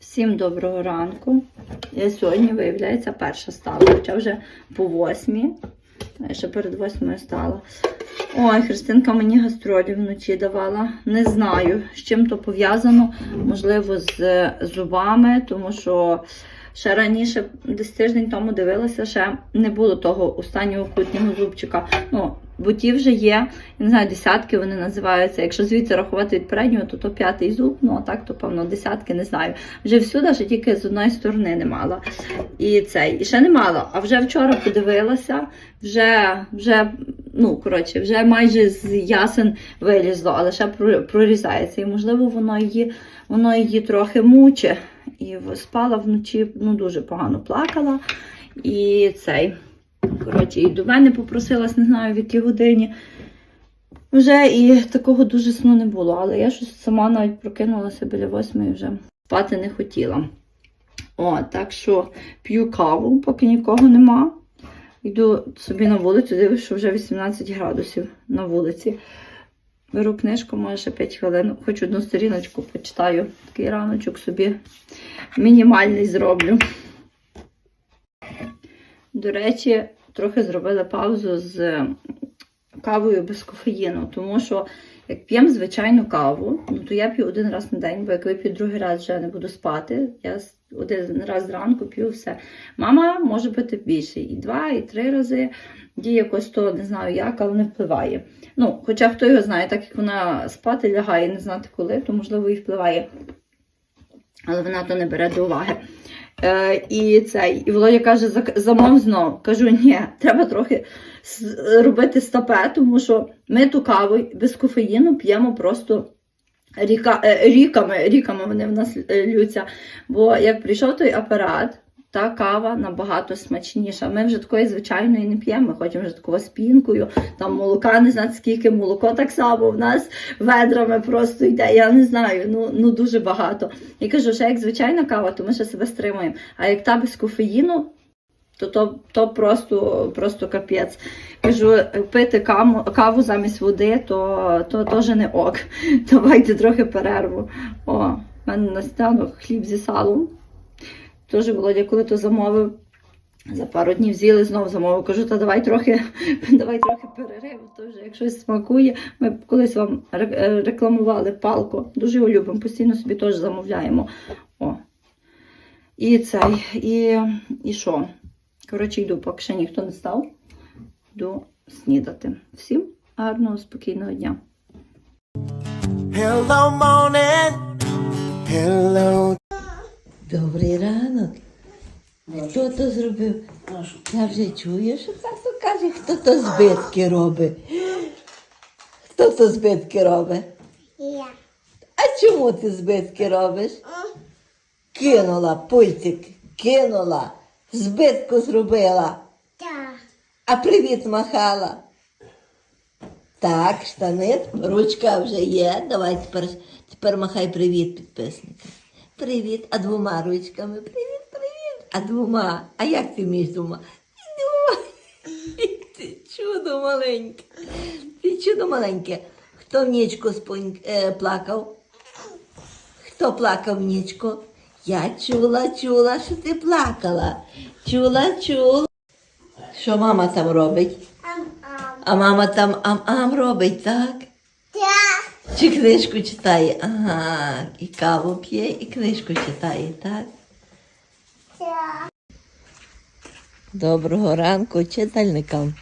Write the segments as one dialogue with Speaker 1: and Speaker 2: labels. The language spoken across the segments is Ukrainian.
Speaker 1: Всім доброго ранку. Я сьогодні, виявляється, перша стала, хоча вже по восьмій. Ще перед восьмою стала. Ой, Христинка мені гастролі вночі давала. Не знаю, з чим то пов'язано. Можливо, з зубами, тому що ще раніше, десь тиждень тому дивилася, ще не було того останнього кутнього зубчика. Ну, бо ті вже є, я не знаю, десятки вони називаються. Якщо звідси рахувати від переднього, то то п'ятий зуб, ну а так, то певно десятки, не знаю. Вже всюди, ще тільки з одної сторони не мала. І цей, і ще не мала. А вже вчора подивилася, вже, вже, ну, коротше, вже майже з ясен вилізло, але ще прорізається. І можливо, воно її, воно її трохи муче. І спала вночі, ну, дуже погано плакала. І цей. Коротше, і до мене попросилась, не знаю в якій годині. Вже і такого дуже сну не було, але я щось сама навіть прокинулася біля восьмої вже спати не хотіла. О, так що п'ю каву, поки нікого нема. Йду собі на вулицю, дивлюсь, що вже 18 градусів на вулиці. Беру книжку, може ще 5 хвилин. Хоч одну сторіночку почитаю. Такий раночок собі мінімальний зроблю. До речі, трохи зробила паузу з кавою без кофеїну, тому що як п'ємо звичайну каву, ну то я п'ю один раз на день, бо як вип'ю другий раз вже не буду спати. Я один раз зранку п'ю все. Мама може пити більше, і два, і три рази. Їй якось то не знаю як, але не впливає. Ну, хоча хто його знає, так як вона спати лягає, не знати коли, то можливо і впливає. Але вона то не бере до уваги. Е, і цей, і Володя каже, «Зак- замов знов. Кажу, ні, треба трохи робити стапе, тому що ми ту каву без кофеїну п'ємо просто ріка, е, ріками, ріками вони в нас лються. ллються. Бо як прийшов той апарат, та кава набагато смачніша. Ми вже такої звичайної не п'ємо, ми хочемо вже такого з пінкою, там молока не знати скільки, молоко так само в нас ведрами просто йде. Я не знаю, ну, ну дуже багато. Я кажу, що як звичайна кава, то ми ще себе стримуємо. А як та без кофеїну, то то, то просто, просто капець. Кажу, пити каву, каву замість води, то, то теж не ок. Давайте трохи перерву. О, в мене на сніданок хліб зі салом. Теж Володя, коли то замовив, за пару днів з'їли, знов замовив. Кажу, та давай трохи, давай трохи перерив, то вже як щось смакує. Ми колись вам е, рекламували палку. Дуже його любимо, постійно собі теж замовляємо. О. І цей, і, і що? Коротше, йду, поки ще ніхто не став. Йду снідати. Всім гарного, спокійного дня.
Speaker 2: Hello, morning. Hello.
Speaker 3: Добрий ранок. Хто то зробив? Я вже чую, що тато каже, хто то збитки робить. Хто то збитки робить?
Speaker 4: Я.
Speaker 3: А чому ти збитки робиш? Кинула пультик, кинула, збитку зробила,
Speaker 4: Так.
Speaker 3: а привіт махала. Так, штани, ручка вже є. Давай тепер, тепер махай привіт, підписники. Привіт, а двома ручками. Привіт, привіт. А двома. А як ти вмієш двома? Ти чудо маленьке. Ти чудо маленьке. Хто в нічку спонь... е, плакав? Хто плакав в нічку? Я чула, чула, що ти плакала. Чула, чула. Що мама там робить? А мама там ам-ам робить, так?
Speaker 4: Так.
Speaker 3: Чи книжку читає? Ага, і каву п'є, і книжку читає, так?
Speaker 4: Так.
Speaker 3: Доброго ранку читальникам.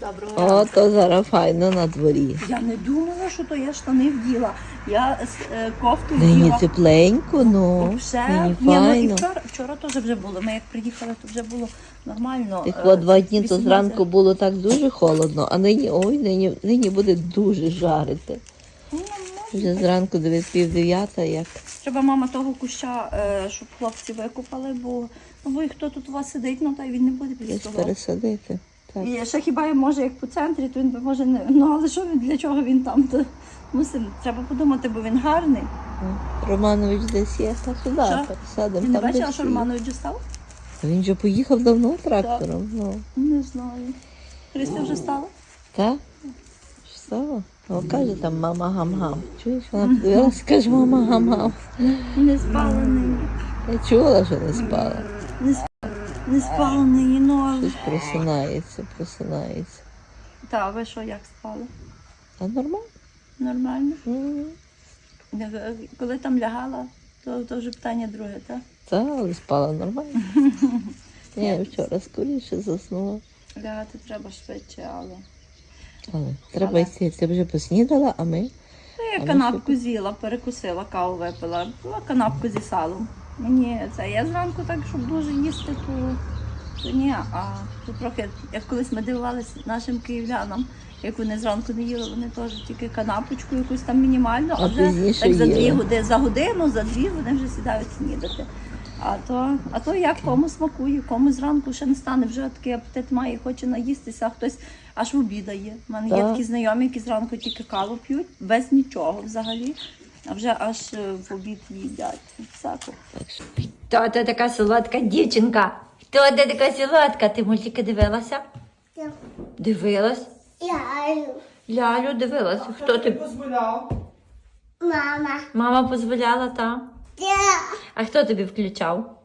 Speaker 1: Доброго
Speaker 3: О, то зараз файно на дворі.
Speaker 1: Я не думала, що то я штани вділа. Я е, кофту
Speaker 3: Нині тепленько, ну,
Speaker 1: Все,
Speaker 3: нині
Speaker 1: ні, ну і
Speaker 3: файно.
Speaker 1: вчора, вчора теж вже було. Ми як приїхали, то вже було нормально.
Speaker 3: Тих
Speaker 1: Е,
Speaker 3: два дні то
Speaker 1: 18.
Speaker 3: зранку було так дуже холодно, а нині, ой, нині, нині буде дуже жарити.
Speaker 1: Ну,
Speaker 3: Вже зранку дивись пів дев'ята, як
Speaker 1: Треба мама того куща, е, щоб хлопці викопали, бо ну бо хто тут у вас сидить, ну та й він не буде
Speaker 3: десь
Speaker 1: того.
Speaker 3: пересадити. Так.
Speaker 1: І ще хіба я може як по центрі, то він би може не. Ну але що він для чого він там? То мусимо, треба подумати, бо він гарний.
Speaker 3: Романович десь є, та сюди
Speaker 1: Що?
Speaker 3: пересадимо.
Speaker 1: Ти не
Speaker 3: там
Speaker 1: бачила,
Speaker 3: десь
Speaker 1: що
Speaker 3: є.
Speaker 1: Романович став?
Speaker 3: Та Він же поїхав давно трактором. Ну.
Speaker 1: Не знаю. Христя вже стала?
Speaker 3: Так? Встала? О, каже там мама гам-гам. Чуєш, вона подивилася, каже мама гам-гам.
Speaker 1: Не спала нині.
Speaker 3: Я чула, що не спала.
Speaker 1: Не спала нині, ну але.
Speaker 3: Щось просинається, просинається.
Speaker 1: Та, а ви що, як спали?
Speaker 3: А нормально?
Speaker 1: Нормально?
Speaker 3: М,
Speaker 1: Не- Коли там лягала, то, то вже питання друге, так?
Speaker 3: Та, але спала нормально. Ні, вчора скоріше заснула.
Speaker 1: Лягати треба швидше, але.
Speaker 3: Але треба йти. Ти вже поснідала, а ми.
Speaker 1: Ну, я
Speaker 3: ми
Speaker 1: канапку з'їла, перекусила, каву випила. Була канапку зі салом. Мені це. Я зранку так, щоб дуже їсти, то, то ні. А то трохи, як колись ми дивувалися нашим київлянам, як вони зранку не їли, вони теж тільки канапочку якусь там мінімальну, а
Speaker 3: А
Speaker 1: вже так за дві години, за годину, за дві вони вже сідають снідати. А то, а то як кому смакує, кому зранку ще не стане, вже такий апетит має, хоче наїстися, а хтось аж в обідає. У мене є
Speaker 3: Так.
Speaker 1: такі знайомі, які зранку тільки каву п'ють, без нічого взагалі, а вже аж е, в обід їдять. Всяко.
Speaker 5: Хто ти така солодка дівчинка? Хто ти така солодка? Ти мультики дивилася?
Speaker 4: Я.
Speaker 5: Дивилась?
Speaker 4: Я.
Speaker 5: Лялю дивилась. Хто ти?
Speaker 4: Мама.
Speaker 5: Мама дозволяла, та?
Speaker 4: Я.
Speaker 5: А хто тобі включав?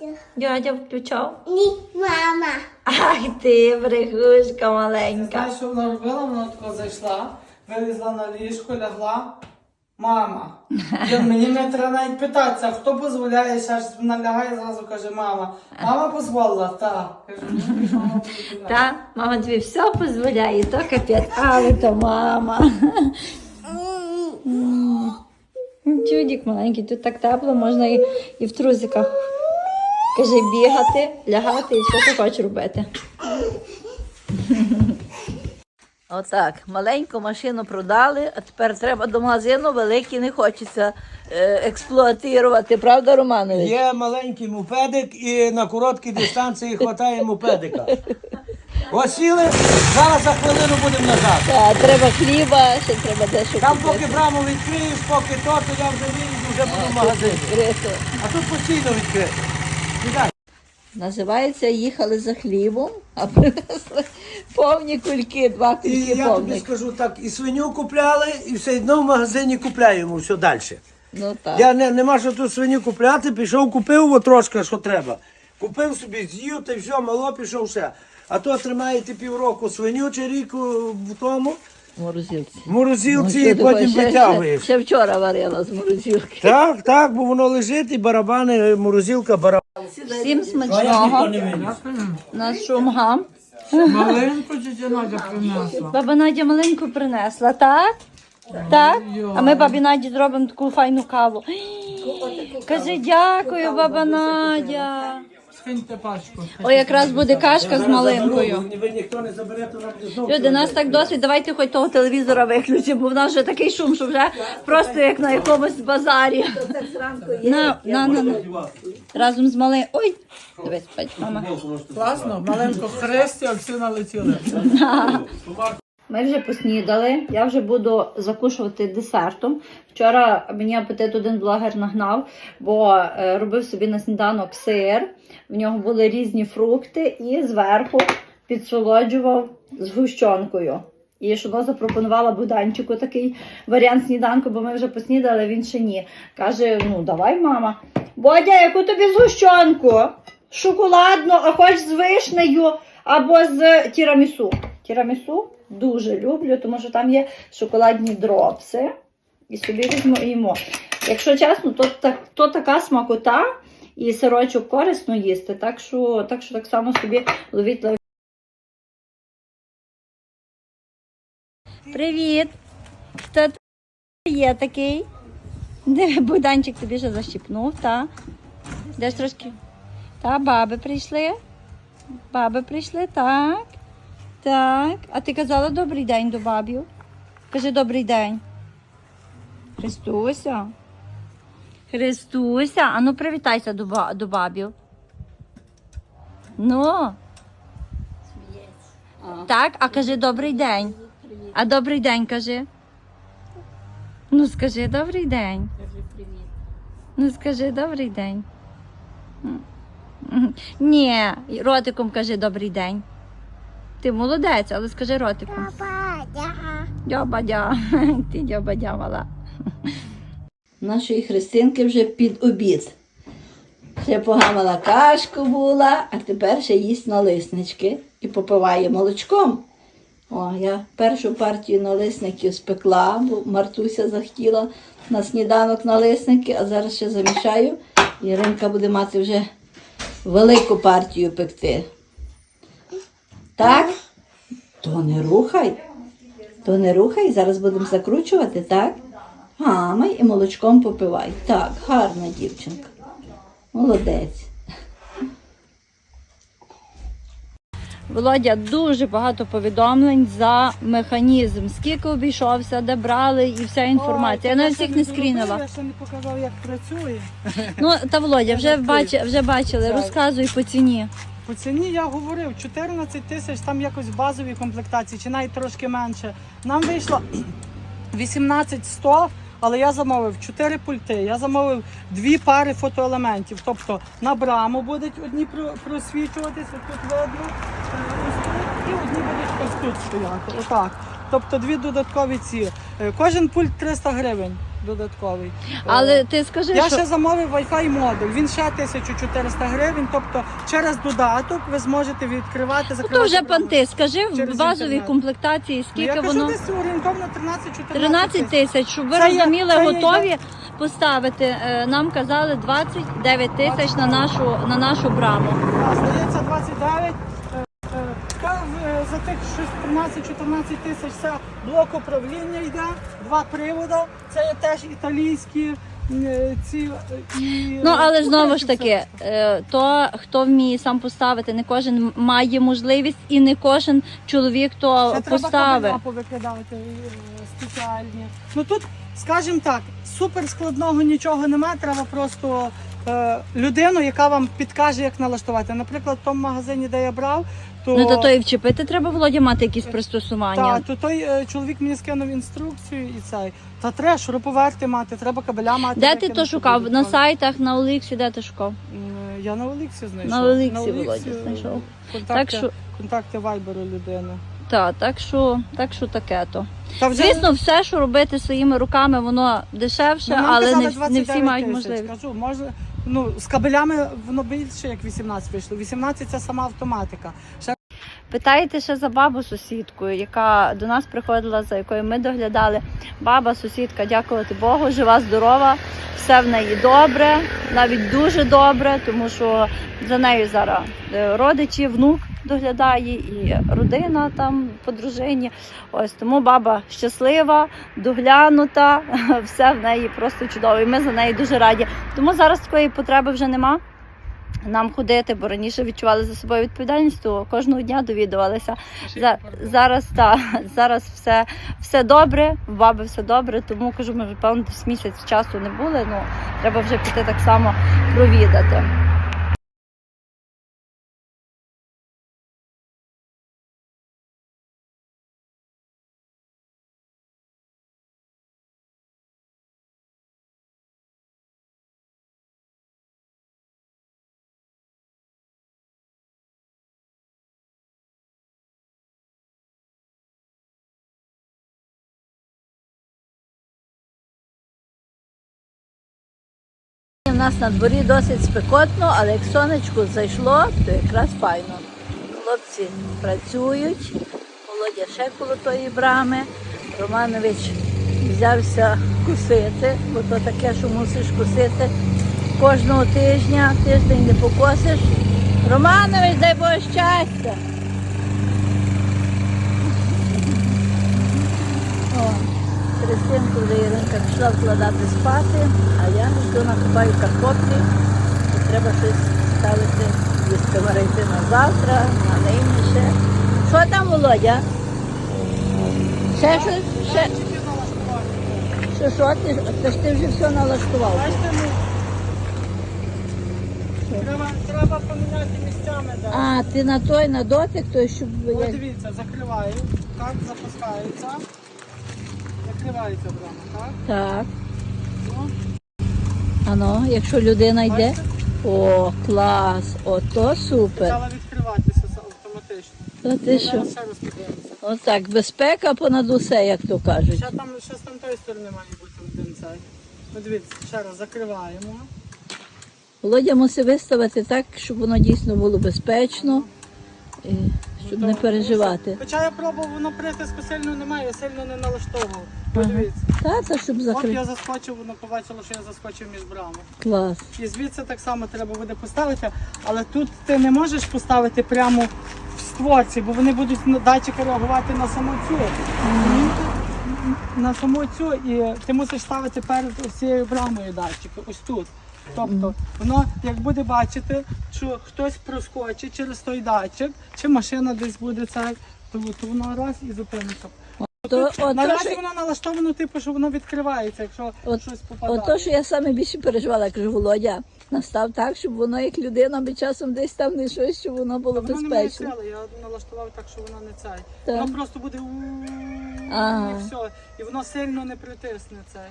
Speaker 4: Дядя.
Speaker 5: Дядя включав?
Speaker 4: Ні, мама.
Speaker 5: Ах ти, брехушка маленька.
Speaker 6: Знаєш, що вона робила? Вона тако зайшла, вилізла на ліжко, лягла. Мама. Я, мені не треба навіть питатися, хто дозволяє, ще ж вона лягає зразу каже, мама. Мама дозволила, так. Кажу, ну, мама дозволяє.
Speaker 5: Та, мама тобі все дозволяє, то капець, але то мама. М. Чудік маленький, тут так тепло, можна і, і в трусиках. Каже, бігати, лягати і все, що хочеш робити.
Speaker 3: Отак, маленьку машину продали, а тепер треба до магазину, великий не хочеться е, експлуатувати, правда, Романович?
Speaker 7: Є маленький мопедик і на короткій дистанції хватає мопедика. Ось сіли, зараз за хвилину будемо назад.
Speaker 3: Та, треба хліба, ще треба дещо
Speaker 7: Там
Speaker 3: купити.
Speaker 7: поки браму відкриєш, поки то, то я вже вийду, вже буду в магазині.
Speaker 3: Відкрито.
Speaker 7: А тут постійно відкрито.
Speaker 3: Називається їхали за хлібом, а принесли повні кульки, два
Speaker 7: І
Speaker 3: кульки
Speaker 7: я тобі скажу так, і свиню купляли, і все одно в магазині купляємо все далі.
Speaker 3: Ну так.
Speaker 7: Я не, нема що тут свиню купляти, пішов, купив от трошки, що треба. Купив собі, з'їв, та все, мало пішов все. А то тримаєте півроку свиню чи рік в тому,
Speaker 3: Морозилці.
Speaker 7: морозилці
Speaker 3: Ну,
Speaker 7: і потім
Speaker 3: ти
Speaker 7: витягуєш.
Speaker 3: Ще, ще вчора варила з морозилки.
Speaker 7: Так, так, бо воно лежить і барабани, морозилка, барабани.
Speaker 1: Всім смачного. На шумгам.
Speaker 6: Маленьку тітя Надя принесла.
Speaker 1: Баба Надя маленьку принесла, так? Так? А ми бабі Наді зробимо таку файну каву. Кажи дякую, баба Надя.
Speaker 6: Скиньте пачку.
Speaker 1: О, якраз буде кашка з малинкою.
Speaker 7: Ви ніхто не забере, то нам знову.
Speaker 1: Люди, нас так досить, давайте хоч того телевізора виключимо, бо в нас вже такий шум, що вже просто як на якомусь базарі. На, на, на, на. Разом з малим. Ой! Дивись, мама.
Speaker 6: Класно, маленько хресті, а всі налетіли.
Speaker 1: Ми вже поснідали, я вже буду закушувати десертом. Вчора мені апетит один блогер нагнав, бо е, робив собі на сніданок сир, в нього були різні фрукти і зверху підсолоджував з гущонкою. І Шуно запропонувала Буданчику такий варіант сніданку, бо ми вже поснідали, він ще ні. Каже: ну давай, мама. Бодя, яку тобі згущенку? Шоколадну, а хоч з вишнею або з тірамісу. Тірамісу дуже люблю, тому що там є шоколадні дропси. І собі візьму. Якщо чесно, то, так, то така смакота і сирочок корисно їсти. Так що так, що так само собі ловіть лайф. Привіт! Хто є такий? Де Буданчик тобі вже защіпнув, та? Де ж трошки? Та, баби прийшли. Баби прийшли, так. Так. А ти казала добрий день до бабів? Кажи добрий день. Христуся. Христуся, а ну привітайся до, до бабів. Ну. Так, а кажи добрий день. А добрий день кажи. Ну скажи добрий день. Ну скажи добрий день. Ні, ротиком кажи добрий день. Ти молодець, але скажи ротиком.
Speaker 4: Папа, я.
Speaker 1: Дьобадя, ти дьобадя мала.
Speaker 3: Нашої Христинки вже під обід. Ще погамала кашку була, а тепер ще їсть налиснички і попиває молочком. О, я першу партію налисників спекла, бо Мартуся захотіла на сніданок налисники, а зараз ще замішаю. І Іринка буде мати вже велику партію пекти. Так? То не рухай. То не рухай, зараз будемо закручувати, так? Гамай і молочком попивай. Так, гарна дівчинка. Молодець.
Speaker 1: Володя, дуже багато повідомлень за механізм. Скільки обійшовся, де брали і вся інформація. Я навіть всіх не скрінила.
Speaker 6: Я ще не показав, як працює.
Speaker 1: Ну та Володя, вже бачи, вже бачили. Розказуй по ціні.
Speaker 6: По ціні я говорив 14 тисяч, там якось в базовій комплектації, чи навіть трошки менше. Нам вийшло 18 100, але я замовив 4 пульти, я замовив дві пари фотоелементів. Тобто на браму будуть одні просвічуватися, тут видно, е, і одні будуть ось тут стояти. Отак. Тобто дві додаткові ці. Е, Кожен пульт 300 гривень додатковий. Е,
Speaker 1: Але ти скажи,
Speaker 6: я
Speaker 1: що
Speaker 6: ще замовив Wi-Fi модуль. Він ще 1400 гривень. Тобто через додаток ви зможете відкривати,
Speaker 1: ну, то вже понти. Скажи в базовій
Speaker 6: інтернет.
Speaker 1: комплектації,
Speaker 6: Ну,
Speaker 1: скільки
Speaker 6: я кажу,
Speaker 1: воно.
Speaker 6: десь орієнтовно 13-14
Speaker 1: 13 тисяч, щоб ви розуміли,
Speaker 6: це є-
Speaker 1: готові поставити. Е, Нам казали 29 тисяч на нашу на нашу браму.
Speaker 6: Здається, 29. За тих щось 13-14 тисяч це блок управління йде, два приводи. Це є теж італійські е, ці. е, І,
Speaker 1: Ну але знову ж таки, е, то хто вміє сам поставити, не кожен має можливість, і не кожен чоловік то
Speaker 6: Ще треба
Speaker 1: поставить.
Speaker 6: кабеля повикидати спеціальні. Ну тут, скажімо так, супер складного нічого немає, треба просто людину, яка вам підкаже, як налаштувати. Наприклад, в тому магазині, де я брав, то,
Speaker 1: Ну то то і вчепити треба Володя мати якісь пристосування.
Speaker 6: та, то той е, чоловік мені скинув інструкцію і цей. Та треба шуруповерти мати, треба кабеля мати.
Speaker 1: Де ти
Speaker 6: викинути
Speaker 1: то шукав? На сайтах, на Оліксі, де ти шукав?
Speaker 6: М, Я на Оліксі знайшов.
Speaker 1: На
Speaker 6: Оліксі,
Speaker 1: Володя,
Speaker 6: е,
Speaker 1: знайшов.
Speaker 6: Контакти,
Speaker 1: Так що,
Speaker 6: контакти вайберу людини.
Speaker 1: та, так що, так що таке то.
Speaker 6: Та вже-
Speaker 1: Звісно, все, що робити своїми руками, воно дешевше,
Speaker 6: Ну, нам
Speaker 1: але
Speaker 6: казали
Speaker 1: не, всі- не
Speaker 6: 29
Speaker 1: всі мають
Speaker 6: тисяч.
Speaker 1: можливість.
Speaker 6: Кажу, може, ну, з кабелями воно більше, як 18 вийшло. 18 це сама автоматика. Ще
Speaker 1: Питаєте ще за бабу сусідку, яка до нас приходила, за якою ми доглядали. Баба, сусідка, дякувати Богу, жива, здорова, все в неї добре, навіть дуже добре, тому що за нею зараз е, родичі, внук доглядає і родина там по дружині. Ось тому баба щаслива, доглянута, все в неї просто чудово. І ми за нею дуже раді. Тому зараз такої потреби вже нема нам ходити, бо раніше відчували за собою відповідальність, то кожного дня довідувалися. За, зараз та зараз все, все добре, в баби все добре, тому кажу, ми вже певно десь місяць часу не були. Ну треба вже піти так само провідати.
Speaker 3: У нас на дворі досить спекотно, але як сонечко зайшло, то якраз файно. Хлопці працюють, Володя ще коло тої брами. Романович взявся кусити, бо то таке, що мусиш кусити кожного тижня, тиждень не покосиш. Романович, дай Боже щастя! Христинку вже Іринка пішла вкладати спати, а я йду накопаю картоплі. І треба щось ставити, їсти варити на завтра, на нині ще. Що там, Володя? Ще щось? Ще? Що, що? Ти, ти ж ти вже все налаштував.
Speaker 6: бачите, ну, треба, треба поміняти місцями. Да.
Speaker 3: А, ти на той, на дотик, той, щоб... Я-
Speaker 6: дивіться, закриваю, так, запускається. Закривається брама, так?
Speaker 3: Так.
Speaker 6: Ну,
Speaker 3: А ну, якщо людина йде.
Speaker 6: бачите?
Speaker 3: О, клас, ото супер.
Speaker 6: Почала відкриватися автоматично.
Speaker 3: Та ти що?
Speaker 6: Зараз ще раз подивимося.
Speaker 3: Отак, безпека понад усе, як то кажуть.
Speaker 6: Ще там, ще з там тої сторони має бути один цей. Подивіться, ще раз закриваємо.
Speaker 3: Володя мусить виставити так, щоб воно дійсно було безпечно, і щоб не переживати.
Speaker 6: Хоча я пробував, воно притиску сильно немає, я сильно не налаштовував. Подивіться.
Speaker 3: Та, та щоб
Speaker 6: От
Speaker 3: закрити.
Speaker 6: я заскочив, воно побачило, що я заскочив між брами.
Speaker 3: Клас.
Speaker 6: І звідси так само треба буде поставити, але тут ти не можеш поставити прямо в створці, бо вони будуть на- датчики реагувати на саму цю. На саму цю і ти мусиш ставити перед всією брамою датчики, ось тут. Тобто воно як буде бачити, що хтось проскочить через той датчик, чи машина десь буде цей, то, то воно раз і зупиниться.
Speaker 3: То,
Speaker 6: наразі
Speaker 3: що,
Speaker 6: воно налаштовано, типу, що воно відкривається, якщо
Speaker 3: От-
Speaker 6: щось попадає.
Speaker 3: ото, що я саме більше переживала, я кажу, Володя, настав так, щоб воно як людина би часом десь там не щось, щоб воно було
Speaker 6: Та воно не я налаштував так, що воно не цей.
Speaker 3: Так.
Speaker 6: Воно просто буде у-
Speaker 3: Ага.
Speaker 6: і все. І воно сильно не притисне цей.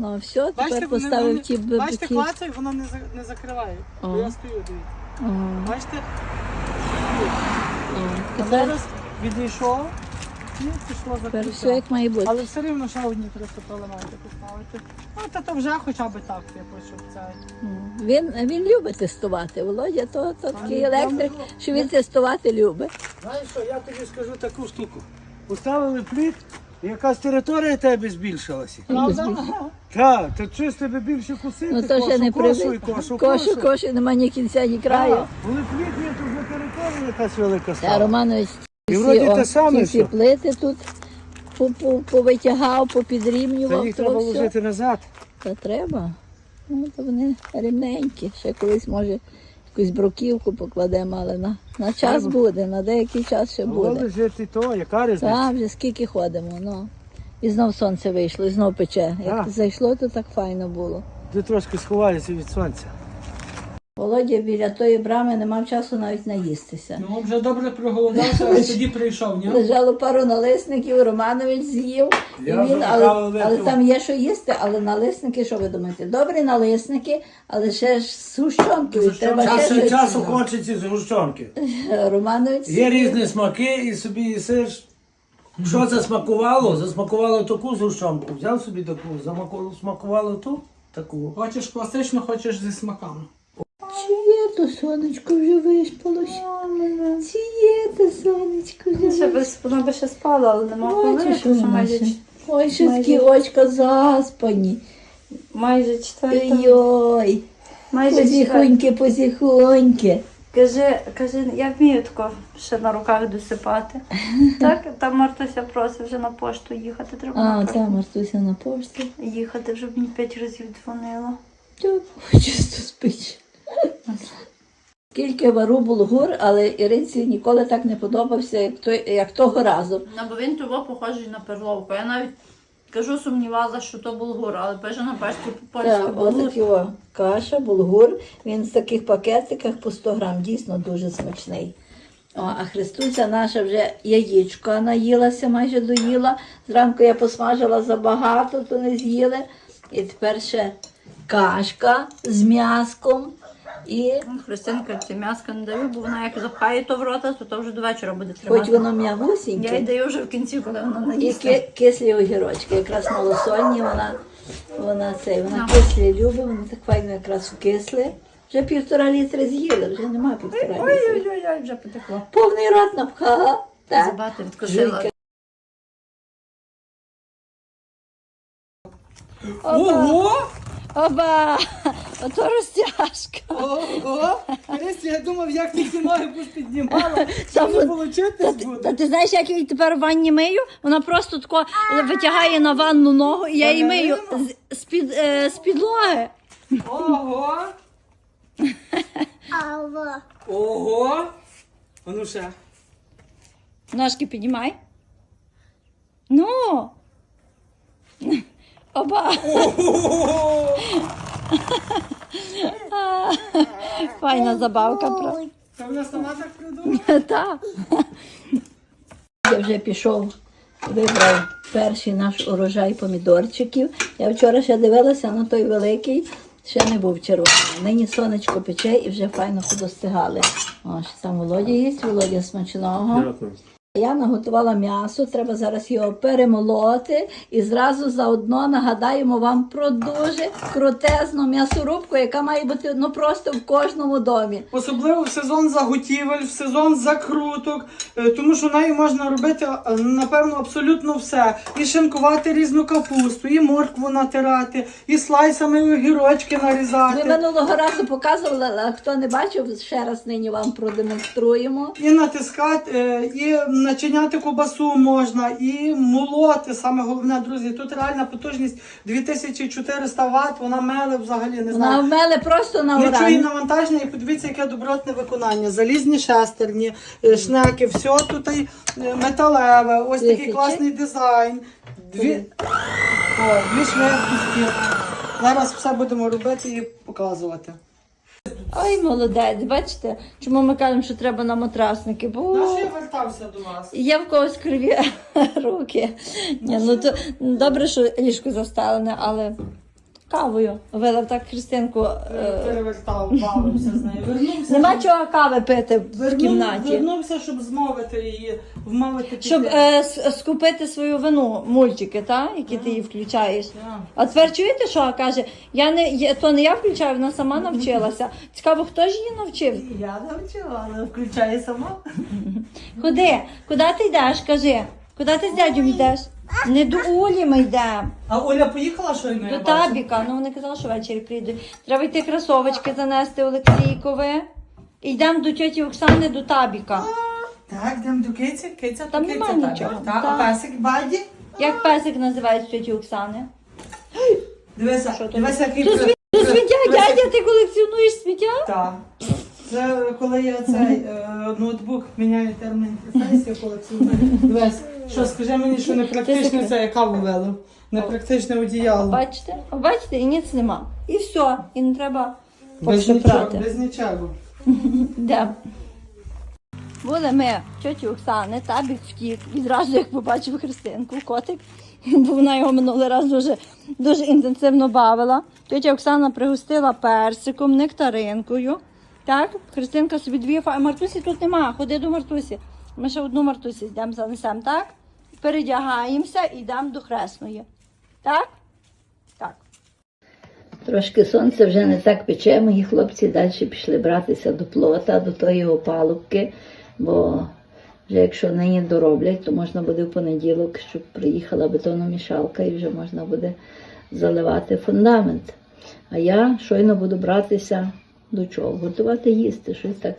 Speaker 3: Ну все,
Speaker 6: Бачите,
Speaker 3: тепер
Speaker 6: вони-
Speaker 3: поставив
Speaker 6: вони-
Speaker 3: ті
Speaker 6: бачите,
Speaker 3: бики.
Speaker 6: клацай, воно не, за- не закриває.
Speaker 3: Ага.
Speaker 6: Я стою, дивіться.
Speaker 3: Ага.
Speaker 6: Бачите,
Speaker 3: Ага.
Speaker 6: а
Speaker 3: Тепер,
Speaker 6: зараз відійшов і пішло
Speaker 3: тепер
Speaker 6: закриття.
Speaker 3: все як має бути.
Speaker 6: Але все рівно ще одні 300 елементи поставити. Ну, та то вже хоча б так, типу, щоб цей.
Speaker 3: Він, він любить тестувати. Володя, то, то такий електрик, що він тестувати любить.
Speaker 7: Знаєш що, я тобі скажу таку штуку. Поставили пліт, і якась територія тебе збільшилася.
Speaker 6: Правда?
Speaker 7: Так, то щось тебе більше кусити,
Speaker 3: Ну то ще не
Speaker 7: кошу,
Speaker 3: привик.
Speaker 7: кошу,
Speaker 3: Кошу, кошу, нема ні кінця, ні краю.
Speaker 7: Так, Коли є, то вже територія якась велика
Speaker 3: Та
Speaker 7: стала.
Speaker 3: Романович
Speaker 7: І
Speaker 3: всі,
Speaker 7: вроді те саме
Speaker 3: всі
Speaker 7: все.
Speaker 3: плити тут по- по- повитягав,
Speaker 7: Та
Speaker 3: попідрівнював.
Speaker 7: їх
Speaker 3: то
Speaker 7: треба вложити назад.
Speaker 3: Та треба. Ну, то вони рівненькі. Ще колись, може, якусь бруківку покладемо, але на, на час буде, на деякий час ще буде.
Speaker 7: Вложити то, яка різниця?
Speaker 3: Так, вже скільки ходимо, ну. І знов сонце вийшло, і знов пече. Як
Speaker 7: а.
Speaker 3: зайшло, то так файно було.
Speaker 7: Ти трошки сховаєшся від сонця.
Speaker 3: Володя біля тої брами не мав часу навіть наїстися.
Speaker 6: Ну, вже добре проголодався, а тоді прийшов, ні?
Speaker 3: Лежало пару налисників, Романович з'їв. І
Speaker 7: Я
Speaker 3: він, але, але там є що їсти, але налисники, що ви думаєте? Добрі налисники, але ще ж з гущонкою. Треба ще
Speaker 7: Час від
Speaker 3: щось.
Speaker 7: часу хочеться з гущонки.
Speaker 3: Романович
Speaker 7: Є різні смаки і собі їсиш. Що засмакувало? Засмакувало таку згущенку. Взяв собі таку, замаку- смакувало ту, таку.
Speaker 6: Хочеш класично, хочеш зі смаками.
Speaker 3: Чи то сонечко вже виспалося? Чи то сонечко вже
Speaker 5: Ще
Speaker 3: виспалося?
Speaker 5: би, воно би ще спало, але нема коли,
Speaker 3: Бачиш,
Speaker 5: що
Speaker 3: вона
Speaker 5: майже,
Speaker 3: ще.
Speaker 5: ч-
Speaker 3: Ой, ще
Speaker 5: майже-
Speaker 3: такі очка заспані.
Speaker 5: майже четверта.
Speaker 3: Ой-ой.
Speaker 5: Майже четверта.
Speaker 3: Позіхоньки, позіхоньки.
Speaker 5: Кажи, кажи, я вмію тако ще на руках досипати. Так, там Мартуся просить вже на пошту їхати. Треба
Speaker 3: А,
Speaker 5: на
Speaker 3: та Мартуся на пошті.
Speaker 5: їхати, вже мені п'ять разів дзвонила.
Speaker 3: Так, чисто спить. Скільки вару булгур, але Іринці ніколи так не подобався, як, той, як того разу.
Speaker 5: Ну, бо він того похожий на перловку. Я навіть кажу, сумнівалася, що то булгур, але пише на
Speaker 3: Так,
Speaker 5: булгур.
Speaker 3: отакий каша, булгур. Він в таких пакетиках по 100 грам, дійсно дуже смачний. О, а Христуся наша вже яєчко наїлася, майже доїла. Зранку я посмажила забагато, то не з'їли. І тепер ще кашка з м'яском. І
Speaker 5: Ну, Христинка це м'яска не даю, бо вона як запхає то в рота, то, то вже до вечора буде тримати.
Speaker 3: хоч воно
Speaker 5: Я їй
Speaker 3: м'ягусіньке.
Speaker 5: даю вже в кінці, коли вона
Speaker 3: І ки- кислі огірочки, якраз малосольні, вона, вона цей, вона
Speaker 5: Ага.
Speaker 3: кислі любить, вона так файно якраз вкисли. Вже півтора літри з'їли, вже немає півтора літри.
Speaker 5: Ой-ой-ой, вже потекло.
Speaker 3: Повний рот напхала. Так.
Speaker 5: Забати відкусила.
Speaker 3: Жуйка.
Speaker 6: Ого!
Speaker 3: Оба! Ото розтяжка.
Speaker 6: Ого! Христя, я думав, як ти ці ноги будеш піднімала.
Speaker 3: Та
Speaker 6: Що не
Speaker 3: вон-
Speaker 6: получитись
Speaker 5: Та ти знаєш, як я її тепер в ванні мию? Вона просто тако витягає на ванну ногу, і я її мию з- з-під е, з підлоги.
Speaker 6: Ого!
Speaker 4: Ава.
Speaker 6: Ого! А ну ще.
Speaker 5: Ножки піднімай. Ну. Оба. Файна забавка. правда?
Speaker 6: Це вона сама так придумала?
Speaker 5: Так.
Speaker 3: Я вже пішов, вибрав перший наш урожай помідорчиків. Я вчора ще дивилася на той великий,
Speaker 1: ще не був червоний. Нині сонечко пече і вже файно подостигали. О, ще там Володя їсть, Володя смачного.
Speaker 7: Дякую.
Speaker 1: Я наготувала м'ясо, треба зараз його перемолоти і зразу заодно нагадаємо вам про дуже крутезну м'ясорубку, яка має бути ну просто в кожному домі.
Speaker 6: Особливо в сезон заготівель, в сезон закруток, е, тому що нею можна робити е, напевно абсолютно все. І шинкувати різну капусту, і моркву натирати, і слайсами огірочки нарізати.
Speaker 1: Ми минулого разу показували, але хто не бачив, ще раз нині вам продемонструємо.
Speaker 6: І натискати, е, і начиняти ковбасу можна, і молоти. Саме головне, друзі, тут реальна потужність 2400 Вт, вона меле взагалі не
Speaker 1: Вона
Speaker 6: знаю.
Speaker 1: в мене просто на
Speaker 6: Не чує навантаження і подивіться, яке добротне виконання. Залізні шестерні, е, шнеки, все тут і, е, металеве, ось такий класний дизайн. Дві, О, дві швидкості. Зараз все будемо робити і показувати.
Speaker 1: Ой, молодець, бачите, чому ми кажемо, що треба на матрасники? Бо
Speaker 6: Наш я вертався до вас.
Speaker 1: є в когось криві руки. Ні, ну то добре, що ліжко застелене, але кавою вилив так Христинку. е,
Speaker 6: Перевертав, бавився з нею. Вернувся.
Speaker 1: Нема чого кави пити в
Speaker 6: Вернув-
Speaker 1: кімнаті.
Speaker 6: Вернувся, щоб змовити її, вмовити піти.
Speaker 1: Щоб е, с- скупити свою вину, мультики, та, які ти її включаєш.
Speaker 6: Так.
Speaker 1: А тепер чуєте, що каже? Я не я- то не я включаю, вона сама навчилася. Цікаво, хто ж її навчив?
Speaker 6: Я навчила, але включає сама.
Speaker 1: Куди? Куди ти йдеш? Кажи. Куди ти з дядю йдеш? Не до Улі ми йдемо.
Speaker 6: А Оля поїхала щойно? я
Speaker 1: До
Speaker 6: бачу?
Speaker 1: табіка. Ну вони казали, що ввечері прийдуть. Треба йти кросовочки занести Олексійкові. І йдемо до тьоті Оксани до табіка.
Speaker 6: Так, йдемо до киця, киця
Speaker 1: Там
Speaker 6: то киця, так.
Speaker 1: нічого.
Speaker 6: Так,
Speaker 1: Так.
Speaker 6: а песик баді?
Speaker 1: Як песик називають тьоті Оксани?
Speaker 6: Дивися,
Speaker 1: Що то?
Speaker 6: дивися, який
Speaker 1: То
Speaker 6: при-
Speaker 1: сміття,
Speaker 6: дивися.
Speaker 1: дядя, ти колекціонуєш сміття?
Speaker 6: Так. Це коли я цей е, ноутбук міняю термін професію, колекціоную. Дивись, що скажи мені, що не практичне
Speaker 1: секрет.
Speaker 6: це яка вивело. Непрактичне одіяло.
Speaker 1: Бачите? Бачите, і ніц нема. І все, і не треба
Speaker 6: Без нічого,
Speaker 1: прати.
Speaker 6: без нічого.
Speaker 1: Де? Були ми в тьоті Оксани, табік втік. Відразу як побачив Христинку, котик. Бо вона його минулий раз дуже, дуже інтенсивно бавила. Тьотя Оксана пригостила персиком, нектаринкою. Так, Христинка собі дві фа. Мартусі тут нема. Ходи до Мартусі. Ми ще одну Мартусі йдемо занесемо, так? Передягаємося і йдемо до хресної. Так? Так.
Speaker 3: Трошки сонце вже не так пече, мої хлопці далі пішли братися до плота, до тої опалубки, бо вже якщо нині дороблять, то можна буде в понеділок, щоб приїхала бетономішалка і вже можна буде заливати фундамент. А я щойно буду братися до чого? Готувати їсти. Щось так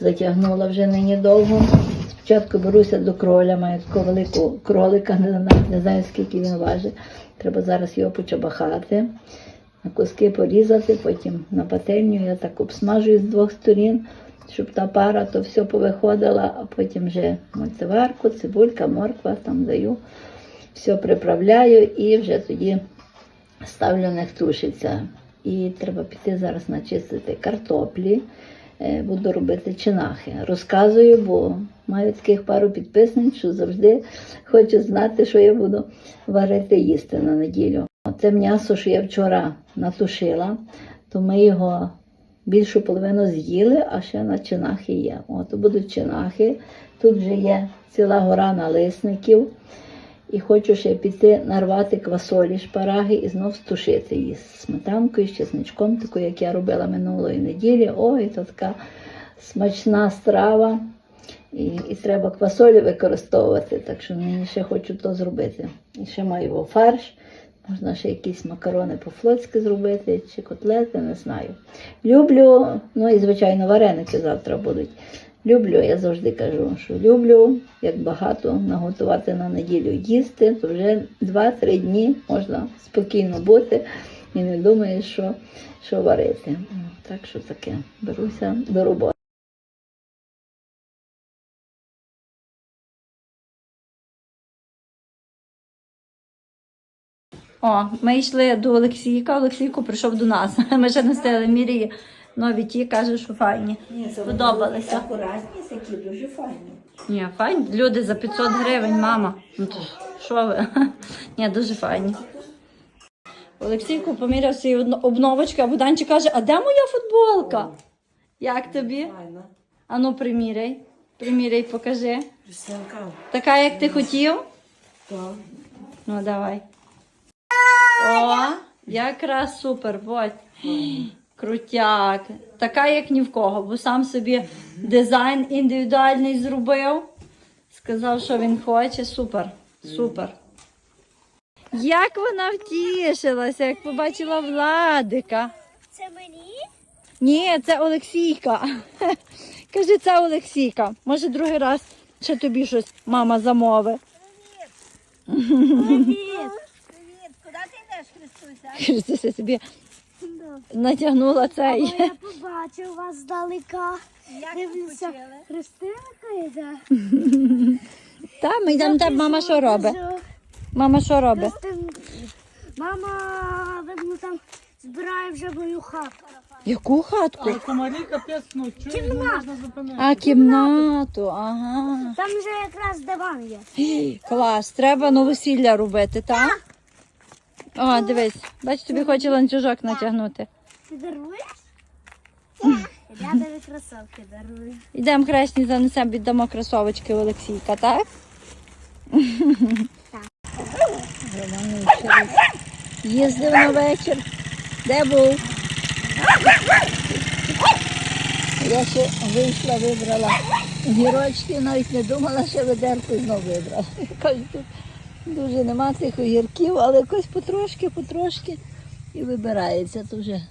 Speaker 3: затягнула вже нині довго. Спочатку беруся до кроля, маю такого великого кролика, не, знаю- не знаю скільки він важить. Треба зараз його почабахати на куски порізати, потім на пательню я так обсмажую з двох сторін, щоб та пара то все повиходила, а потім вже мультиварку, цибулька, морква там даю, все приправляю і вже тоді ставлю них тушиться. І треба піти зараз начистити картоплі. Е, Буду робити чинахи. Розказую, бо маю таких пару підписниць, що завжди хочу знати, що я буду варити їсти на неділю. Це м'ясо, що я вчора натушила, то ми його більшу половину з'їли, а ще на чинахи є. От будуть чинахи. Тут вже є ціла гора налисників. І хочу ще піти нарвати квасолі шпараги і знов стушити її з сметанкою, з чесничком, таку, як я робила минулої неділі. Ой, то така смачна страва. І, і треба квасолі використовувати, так що нині ще хочу то зробити. І ще маю його фарш. Можна ще якісь макарони по-флотськи зробити, чи котлети, не знаю. Люблю, ну і звичайно, вареники завтра будуть. Люблю, я завжди кажу, що люблю, як багато наготувати на неділю їсти, то вже 2-3 дні можна спокійно бути і не думаєш, що, що варити. Так що таке, беруся до роботи.
Speaker 1: О, ми йшли до Олексійка, Олексійко прийшов до нас. Ми ще не стали мірі нові ті, каже, що файні. Сподобалися.
Speaker 3: Акуратні такі, дуже файні.
Speaker 1: Ні, файні. Люди за 500 гривень, мама. Ну то ж, що ви? Ні, дуже файні. Олексійку поміряв свої одно- обновочки, а Буданчик каже, а де моя футболка? Як тобі? Ану, приміряй. Приміряй, покажи. Така, як ти хотів? Так. Ну, давай. О, якраз супер, вот. Крутяк. Така, як ні в кого, бо сам собі дизайн індивідуальний зробив. Сказав, що він хоче. Супер. Супер. Як вона втішилася, як побачила Владика.
Speaker 4: Це мені?
Speaker 1: Ні, це Олексійка. Каже, це Олексійка. Може, другий раз ще тобі щось мама замовить.
Speaker 4: Привіт. Куди ти йдеш, Христуся?
Speaker 1: Христуся собі натягнула цей.
Speaker 4: Я побачив вас здалека. Як Дивлюся, Христинка йде.
Speaker 1: Та, ми йдемо там. Мама що робить? Мама що робить?
Speaker 4: Мама, видно, там збирає вже мою хату.
Speaker 1: Яку хатку?
Speaker 6: Але комарі капець, ну чуєш, не можна зупинити.
Speaker 1: А, кімнату, ага.
Speaker 4: Там вже якраз диван є.
Speaker 1: Клас, треба новосілля робити, так? О, дивись, бач, тобі хоче ланцюжок натягнути.
Speaker 4: Ти даруєш? Я тобі кросовки дарую.
Speaker 1: Йдемо хресні, занесемо, віддамо кросовочки Олексійка, так? Вчора Їздив на вечір. Де був?
Speaker 3: Я ще вийшла, вибрала гірочки, навіть не думала, що ведерку знову вибрала. Дуже нема цих огірків, але якось потрошки, потрошки і вибирається. То вже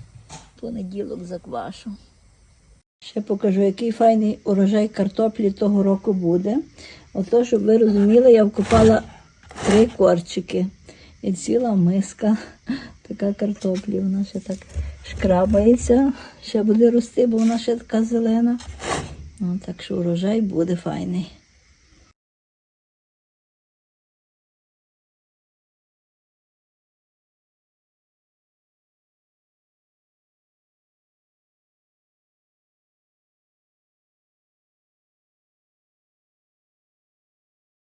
Speaker 3: понеділок заквашу. Ще покажу, який файний урожай картоплі того року буде. Ото, щоб ви розуміли, я вкопала три корчики. І ціла миска така картоплі. Вона ще так шкрабається, ще буде рости, бо вона ще така зелена. Ну, так що урожай буде файний.